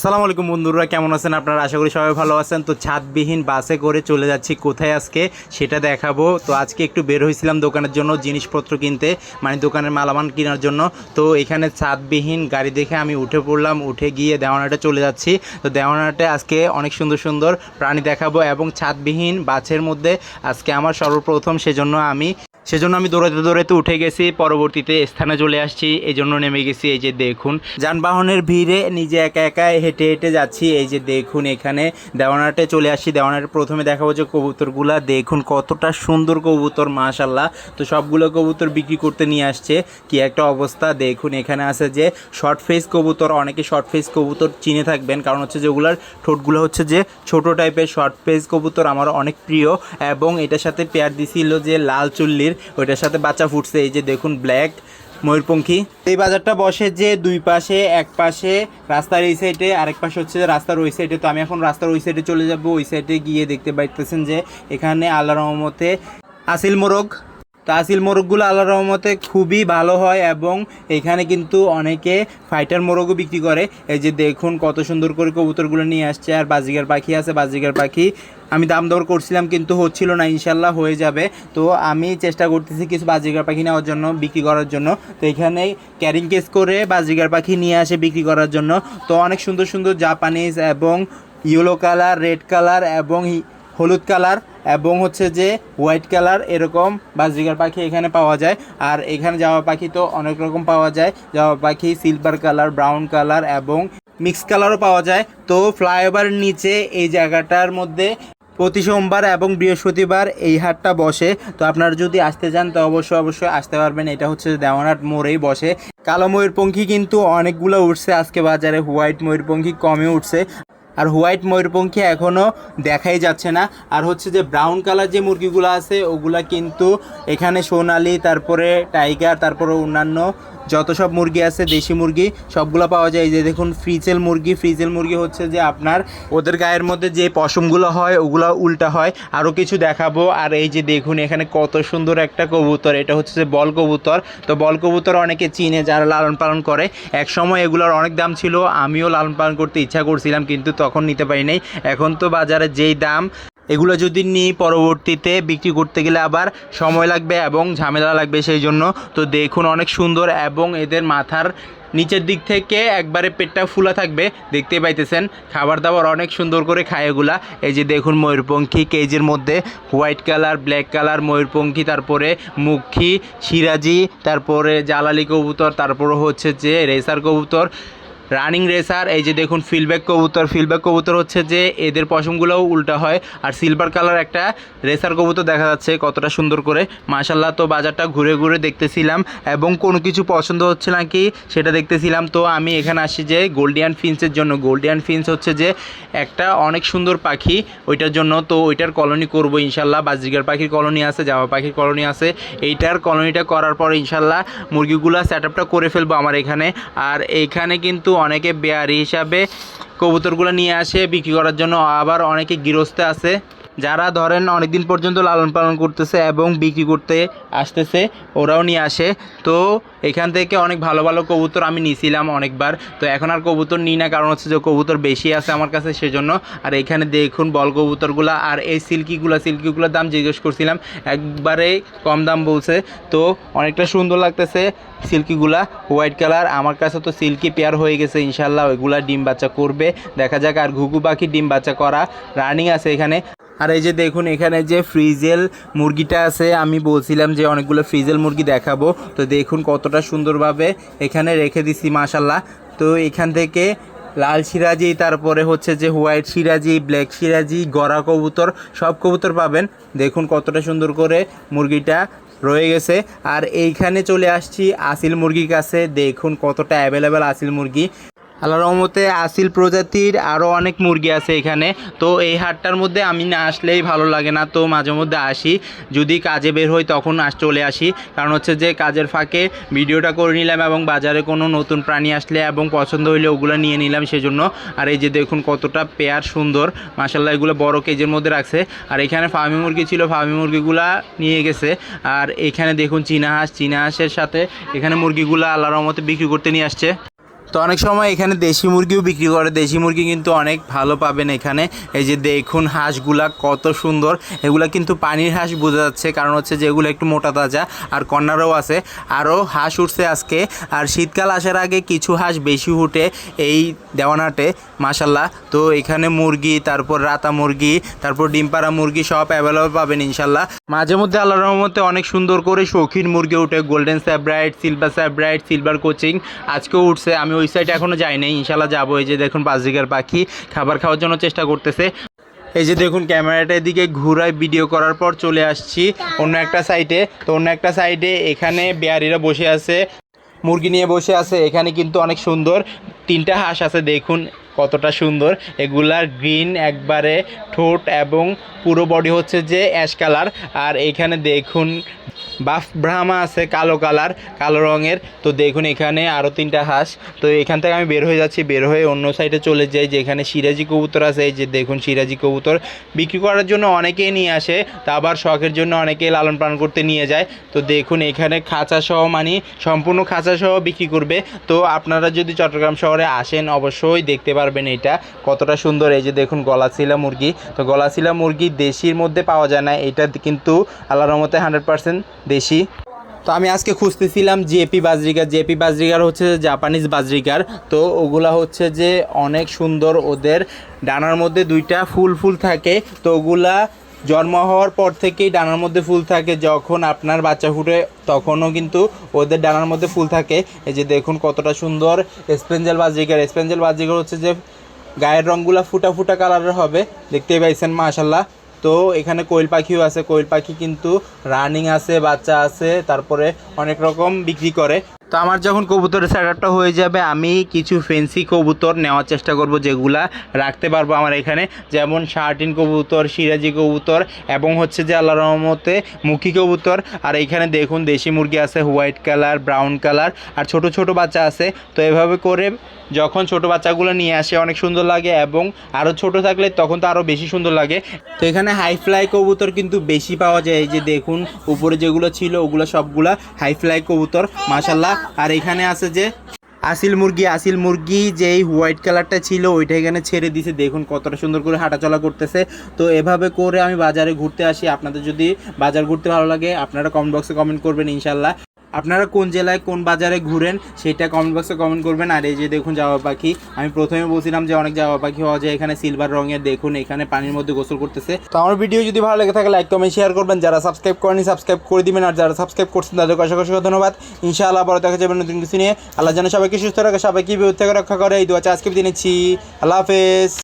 আসসালামু আলাইকুম বন্ধুরা, কেমন আছেন আপনারা? আশা করি সবাই ভালো আছেন। তো ছাদবিহীন বাসে করে চলে যাচ্ছি, কোথায় আজকে সেটা দেখাবো। তো আজকে একটু বের হয়েছিলাম দোকানের জন্য জিনিসপত্র কিনতে মানে দোকানের মালামাল কেনার জন্য। তো এখানে ছাদবিহীন গাড়ি দেখে আমি উঠে পড়লাম, উঠে গিয়ে দেওয়ানাটে চলে যাচ্ছি। তো দেওয়ানাটে আজকে অনেক সুন্দর সুন্দর প্রাণী দেখাবো এবং ছাদবিহীন বাসের মধ্যে আজকে আমার সর্বপ্রথম, সেজন্য আমি সেজন্য আমি দৌড়াতে দৌড়াতে উঠে গেছি, পরবর্তীতে স্থানে চলে আসছি এই জন্য নেমে গেছি, এই যে দেখুন। যানবাহনের ভিড়ে নিজে একা একা হেঁটে হেঁটে যাচ্ছি, এই যে দেখুন এখানে দেওয়ানাটে চলে আসছি। দেওয়ানাটে প্রথমে দেখাবো যে কবুতরগুলা, দেখুন কতটা সুন্দর কবুতর মাশাল্লাহ তো সবগুলো কবুতর বিক্রি করতে নিয়ে আসছে। কি একটা অবস্থা, দেখুন এখানে আছে যে শর্ট ফেস কবুতর, অনেকে শর্ট ফেস কবুতর চিনে থাকবেন। কারণ হচ্ছে যে ওগুলার ঠোঁটগুলো হচ্ছে যে ছোট টাইপের শর্ট ফেস কবুতর, আমার অনেক প্রিয়। এবং এটার সাথে পেয়ার দিছিল যে লাল চুল্লির ওইটার সাথে বাচ্চা ফুটছে, এই যে দেখুন ব্ল্যাক ময়ূরপঙ্খী। এই বাজারটা বসে যে দুই পাশে, এক পাশে রাস্তার এই সাইডে আরেক পাশে হচ্ছে রাস্তার ওই সাইডে তো আমি এখন রাস্তার ওই সাইডে চলে যাব, ওই সাইডে গিয়ে দেখতে পাইতেছেন যে এখানে আল্লাহ রহমতে আসিল মোরগ। তো মোরগগুলো আল্লাহ রহমতে খুবই ভালো হয় এবং এখানে কিন্তু অনেকে ফাইটার মোরগও বিক্রি করে। এই যে দেখুন কত সুন্দর করে কবুতরগুলো নিয়ে আসছে আর বাজিগার পাখি আছে, বাজিগার পাখি। আমি দাম দর করছিলাম কিন্তু হচ্ছিল না ইনশাল্লাহ হয়ে যাবে। তো আমি চেষ্টা করতেছি কিছু বাজিগার পাখি নেওয়ার জন্য, বিক্রি করার জন্য। তো এখানে ক্যারিং কেস করে বাজিগার পাখি নিয়ে আসে বিক্রি করার জন্য। তো অনেক সুন্দর সুন্দর জাপানিজ এবং ইয়েলো কালার রেড কালার এবং হলুদ কালার এবং হচ্ছে যে হোয়াইট কালার এরকম বাজিগার পাখি এখানে পাওয়া যায়। আর এখানে যাওয়া পাখি তো অনেক রকম পাওয়া যায়। যাওয়া পাখি সিলভার কালার ব্রাউন কালার এবং মিক্স কালারও পাওয়া যায়। তো ফ্লাইওভার নিচে এই জায়গাটার মধ্যে প্রতি সোমবার এবং বৃহস্পতিবার এই হাটটা বসে। তো আপনারা যদি আসতে চান, তো অবশ্যই অবশ্যই আসতে পারবেন। এটা হচ্ছে দেওয়ানহাট মোড়েই বসে। কালো ময়ূরপঙ্খী কিন্তু অনেকগুলো উঠছে। আজকে বাজারে হোয়াইট ময়ূরপঙ্খী কমে উঠছে। আর হোয়াইট ময়ূরপঙ্খী এখনও দেখাই যাচ্ছে না। আর হচ্ছে যে ব্রাউন কালার যে মুরগিগুলো আছে, ওগুলা কিন্তু এখানে সোনালি, তারপরে টাইগার, তারপরে অন্যান্য যত সব মুরগি আছে, দেশি মুরগি, সবগুলো পাওয়া যায়। যে দেখুন, ফ্রিজেল মুরগি ফ্রিজেল মুরগি হচ্ছে যে আপনার ওদের গায়ের মধ্যে যে পশমগুলো হয়, ওগুলো উল্টা হয়। আরও কিছু দেখাবো। আর এই যে দেখুন, এখানে কত সুন্দর একটা কবুতর। এটা হচ্ছে যে বল কবুতর। তো বল কবুতর অনেকে চিনে যারা লালন পালন করে। এক সময় এগুলোর অনেক দাম ছিল। আমিও লালন পালন করতে ইচ্ছা করছিলাম, কিন্তু তখন নিতে পারি নাই। এখন তো বাজারে যেই দাম এগুলো যদি নিই পরবর্তীতে বিক্রি করতে গেলে আবার সময় লাগবে এবং ঝামেলা লাগবে সেই জন্য তো দেখুন অনেক সুন্দর এবং এদের মাথার নিচের দিক থেকে একবারে পেটটা ফুলা থাকবে। দেখতে পাইতেছেন, খাবার দাবার অনেক সুন্দর করে খায় এগুলা। এই যে দেখুন ময়ূরপঙ্খী কেজের মধ্যে হোয়াইট কালার, ব্ল্যাক কালার, ময়ূরপঙ্খী, তারপরে মুখী, সিরাজি, তারপরে জালালি কবুতর, তারপরে হচ্ছে যে রেসার কবুতর। রানিং রেসার এই যে দেখুন ফিলব্যাক কবুতর ফিলব্যাক কবুতর হচ্ছে যে এদের পশমগুলোও উল্টা হয়। আর সিলভার কালার একটা রেসার কবুতর দেখা যাচ্ছে কতটা সুন্দর করে। মাশাল্লাহ তো বাজারটা ঘুরে ঘুরে দেখতেছিলাম এবং কোনো কিছু পছন্দ হচ্ছে নাকি সেটা দেখতেছিলাম। তো আমি এখানে আসি যে গোল্ডিয়ান ফিন্সের জন্য। গোল্ডিয়ান ফিন্স হচ্ছে যে একটা অনেক সুন্দর পাখি, ওইটার জন্য তো ওইটার কলোনি করব ইনশাল্লাহ বাজিগার পাখির কলোনি আছে জামা পাখির কলোনি আছে। এইটার কলোনিটা করার পর ইনশাল্লাহ মুরগিগুলা সেট করে ফেলব আমার এখানে। আর এইখানে কিন্তু অনেকে বেয়ারি হিসাবে কবুতরগুলো নিয়ে আসে বিক্রি করার জন্য আবার অনেকে গৃহস্থে আছে। যারা ধরেন অনেকদিন পর্যন্ত লালন পালন করতেছে এবং বিক্রি করতে আসতেছে, ওরাও নিয়ে আসে। তো এখান থেকে অনেক ভালো ভালো কবুতর আমি নিয়েছিলাম অনেকবার। তো এখন আর কবুতর নিই না, কারণ হচ্ছে যে কবুতর বেশি আছে আমার কাছে সেজন্য। আর এখানে দেখুন বল কবুতরগুলো আর এই সিল্কিগুলো, সিল্কিগুলোর দাম জিজ্ঞেস করছিলাম, একবারে কম দাম বলছে। তো অনেকটা সুন্দর লাগতেছে সিল্কিগুলা, হোয়াইট কালার। আমার কাছে তো সিল্কি পেয়ার হয়ে গেছে, ইনশাল্লাহ ওইগুলা ডিম বাচ্চা করবে। দেখা যাক আর ঘুঘু পাখি ডিম বাচ্চা করা, রানিং আছে এখানে। আর এই যে দেখুন, এখানে যে ফ্রিজেল মুরগিটা আছে, আমি বলছিলাম যে অনেকগুলো ফ্রিজেল মুরগি দেখাবো। তো দেখুন কতটা সুন্দরভাবে এখানে রেখে দিছি মাশাল্লাহ তো এখান থেকে লাল সিরাজি, তারপরে হচ্ছে যে হোয়াইট সিরাজি, ব্ল্যাক সিরাজি, গড়া কবুতর, সব কবুতর পাবেন। দেখুন কতটা সুন্দর করে মুরগিটা রয়ে গেছে। আর এইখানে চলে আসছি, আসিল মুরগির কাছে। দেখুন কতটা অ্যাভেলেবেল আসিল মুরগি। আল্লাহ রহমতে আসিল প্রজাতির আরও অনেক মুরগি আছে এখানে। তো এই হাটটার মধ্যে আমি না আসলেই ভালো লাগে না, তো মাঝে মধ্যে আসি। যদি কাজে বের হই তখন আস, চলে আসি। কারণ হচ্ছে যে কাজের ফাঁকে ভিডিওটা করে নিলাম এবং বাজারে কোনো নতুন প্রাণী আসলে এবং পছন্দ হইলে ওগুলো নিয়ে নিলাম সেজন্য। আর এই যে দেখুন কতটা পেয়ার সুন্দর। মাসাল্লাহ এগুলো বড় কেজের মধ্যে রাখছে। আর এখানে ফার্মি মুরগি ছিল, ফার্মি মুরগিগুলা নিয়ে গেছে। আর এখানে দেখুন চীনা হাঁস, চীনা হাঁসের সাথে এখানে মুরগিগুলো আল্লাহর রহমতে বিক্রি করতে নিয়ে আসছে। তো অনেক সময় এখানে দেশি মুরগিও বিক্রি করে। দেশি মুরগি কিন্তু অনেক ভালো পাবেন এখানে। এই যে দেখুন হাঁসগুলা কত সুন্দর। এগুলা কিন্তু পানির হাঁস বোঝা যাচ্ছে। কারণ হচ্ছে যে এগুলো একটু মোটা তাজা আর কন্যারও আছে। আরও হাঁস উঠছে আজকে। আর শীতকাল আসার আগে কিছু হাঁস বেশি উঠে এই দেওয়ানাটে মাসাল্লাহ তো এখানে মুরগি, তারপর রাতা মুরগি, তারপর ডিমপাড়া মুরগি সব অ্যাভেলেবল পাবেন ইনশাল্লাহ মাঝে মধ্যে আল্লাহ রহমতে অনেক সুন্দর করে শৌখিন মুরগি উঠে। Golden sebright silver sebright silver cochin আজকেও উঠছে। আমি ওই সাইডে এখনও যাইনি ইনশাল্লাহ যাব। এই যে দেখুন বাজিকার পাখি, খাবার খাওয়ার জন্য চেষ্টা করতেছে। এই যে দেখুন ক্যামেরাটা এদিকে ঘুরায় ভিডিও করার পর চলে আসছি অন্য একটা সাইডে তো অন্য একটা সাইডে এখানে বেয়ারিরা বসে আছে, মুরগি নিয়ে বসে আছে। এখানে কিন্তু অনেক সুন্দর। তিনটা হাঁস আছে, দেখুন কতটা সুন্দর। এগুলার গ্রিন একবারে ঠোঁট এবং পুরো বডি হচ্ছে যে অ্যাশ কালার আর এখানে দেখুন বাফ ব্রাহ্মা আছে, কালো কালার, কালো রঙের। তো দেখুন এখানে আরও তিনটা হাঁস। তো এখান থেকে আমি বের হয়ে যাচ্ছি, বের হয়ে অন্য সাইডে চলে যাই, যেখানে সিরাজি কবুতর আছে। এই যে দেখুন সিরাজি কবুতর। বিক্রি করার জন্য অনেকেই নিয়ে আসে, তা আবার শখের জন্য অনেকেই লালন পালন করতে নিয়ে যায়। তো দেখুন এখানে খাঁচা সহ মানে সম্পূর্ণ খাঁচা সহ বিক্রি করবে। তো আপনারা যদি চট্টগ্রাম শহরে আসেন, অবশ্যই দেখতে পারবেন এটা। কতটা সুন্দর। এই যে দেখুন গলাশিলা মুরগি। তো গলাশিলা মুরগি দেশির মধ্যে পাওয়া যায় না। এটা কিন্তু আল্লাহর রহমতে হান্ড্রেড পার্সেন্ট দেশি তো আমি আজকে খুঁজতেছিলাম জেপি বাজরিকার। জেপি বাজরিকার হচ্ছে জাপানিজ বাজরিকার। তো ওগুলা হচ্ছে যে অনেক সুন্দর ওদের ডানার মধ্যে দুইটা ফুল ফুল থাকে। তো ওগুলা জন্ম হওয়ার পর থেকেই ডানার মধ্যে ফুল থাকে। যখন আপনার বাচ্চা ফুটে তখনও কিন্তু ওদের ডানার মধ্যে ফুল থাকে। এই যে দেখুন কতটা সুন্দর স্পেঞ্জেল বাজরিকার। স্পেঞ্জেল বাজরিকার হচ্ছে যে গায়ের রঙগুলা ফুটা ফুটা কালারের হবে। দেখতেই পাইছেন মাশাল্লাহ তো এখানে কোয়েল পাখিও আছে, কোয়েল পাখি কিন্তু রানিং আছে, বাচ্চা আছে, তারপরে অনেক রকম বিক্রি করে। তো আমার যখন কবুতরের সেটআপটা হয়ে যাবে, আমি কিছু ফেন্সি কবুতর নেওয়ার চেষ্টা করব যেগুলা রাখতে পারব আমার এখানে। যেমন শার্টিন কবুতর, সিরাজি কবুতর এবং হচ্ছে যে আল্লাহ রহমতে মুখী কবুতর। আর এখানে দেখুন, দেশি মুরগি আছে হোয়াইট কালার ব্রাউন কালার আর ছোট ছোট বাচ্চা আছে। তো এভাবে করে যখন ছোট বাচ্চাগুলো নিয়ে আসে, অনেক সুন্দর লাগে এবং আরও ছোট থাকলে তখন তো আরও বেশি সুন্দর লাগে। তো এখানে হাই ফ্লাই কবুতর কিন্তু বেশি পাওয়া যায়। এই যে দেখুন, উপরে যেগুলো ছিল, ওগুলো সবগুলা হাই ফ্লাই কবুতর মাশাল্লাহ আর এখানে আছে যে আসিল মুরগি আসিল মুরগি যেই হোয়াইট কালারটা ছিল, ওইটা এখানে ছেড়ে দিছে। দেখুন কতটা সুন্দর করে হাঁটাচলা করতেছে। তো এভাবে করে আমি বাজারে ঘুরতে আসি। আপনাদের যদি বাজার ঘুরতে ভালো লাগে, আপনারা কমেন্ট বক্সে কমেন্ট করবেন ইনশাল্লাহ আপনারা কোন জেলায় কোন বাজারে ঘুরেন সেটা কমেন্ট বক্সে কমেন্ট করবেন। আর এই যে দেখুন জামা পাখি, আমি প্রথমে বলছিলাম যে অনেক জাওয়া পাখি হওয়া যায় এখানে সিলভার রঙের, দেখুন এখানে পানির মধ্যে গোসল করতেছে। তো আমার ভিডিও যদি ভালো লেগে থাকে লাইক কমেন্ট শেয়ার করবেন। যারা সাবস্ক্রাইব করেনি সাবস্ক্রাইব করে দিবেন। আর যারা সাবস্ক্রাইব করছেন, তাদেরকে অসংখ্য অসংখ্য ধন্যবাদ। ইনশাআল্লাহ আবার দেখা যাবে নতুন কিছু নিয়ে। আল্লাহ যেন সবাইকে সুস্থ রাখে, সবাইকে বিপদ থেকে রক্ষা করে। এই দু আজকে দিনেছি আল্লাহ হাফেজ।